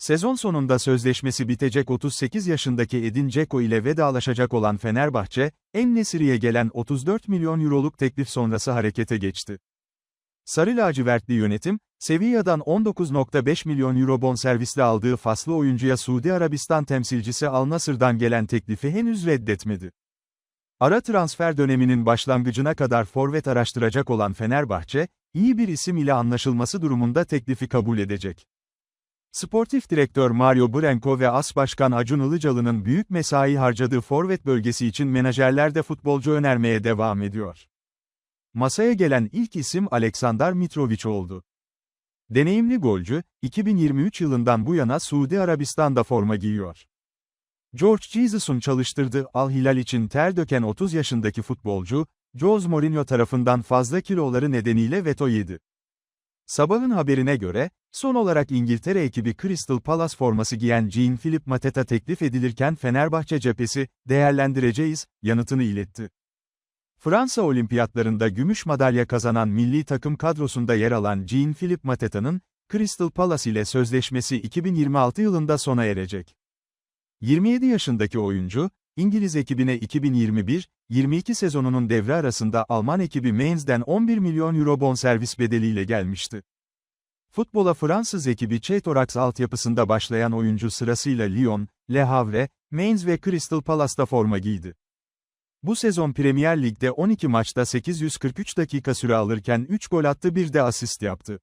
Sezon sonunda sözleşmesi bitecek 38 yaşındaki Edin Dzeko ile vedalaşacak olan Fenerbahçe, En-Nesyri'ye gelen 34 milyon euroluk teklif sonrası harekete geçti. Sarı lacivertli yönetim, Sevilla'dan 19.5 milyon euro bonservisle aldığı faslı oyuncuya Suudi Arabistan temsilcisi Al Nassr'dan gelen teklifi henüz reddetmedi. Ara transfer döneminin başlangıcına kadar forvet araştıracak olan Fenerbahçe, iyi bir isim ile anlaşılması durumunda teklifi kabul edecek. Sportif direktör Mario Branco ve As Başkan Acun Ilıcalı'nın büyük mesai harcadığı forvet bölgesi için menajerler de futbolcu önermeye devam ediyor. Masaya gelen ilk isim Aleksandar Mitrovic oldu. Deneyimli golcü, 2023 yılından bu yana Suudi Arabistan'da forma giyiyor. George Jesus'un çalıştırdığı Al Hilal için ter döken 30 yaşındaki futbolcu, Jose Mourinho tarafından fazla kiloları nedeniyle veto yedi. Sabahın haberine göre, son olarak İngiltere ekibi Crystal Palace forması giyen Jean-Philippe Mateta teklif edilirken Fenerbahçe cephesi, değerlendireceğiz, yanıtını iletti. Fransa olimpiyatlarında gümüş madalya kazanan milli takım kadrosunda yer alan Jean-Philippe Mateta'nın, Crystal Palace ile sözleşmesi 2026 yılında sona erecek. 27 yaşındaki oyuncu, İngiliz ekibine 2021-22 sezonunun devre arasında Alman ekibi Mainz'den 11 milyon euro bonservis bedeliyle gelmişti. Futbola Fransız ekibi Chetorax altyapısında başlayan oyuncu sırasıyla Lyon, Le Havre, Mainz ve Crystal Palace'da forma giydi. Bu sezon Premier Lig'de 12 maçta 843 dakika süre alırken 3 gol attı bir de asist yaptı.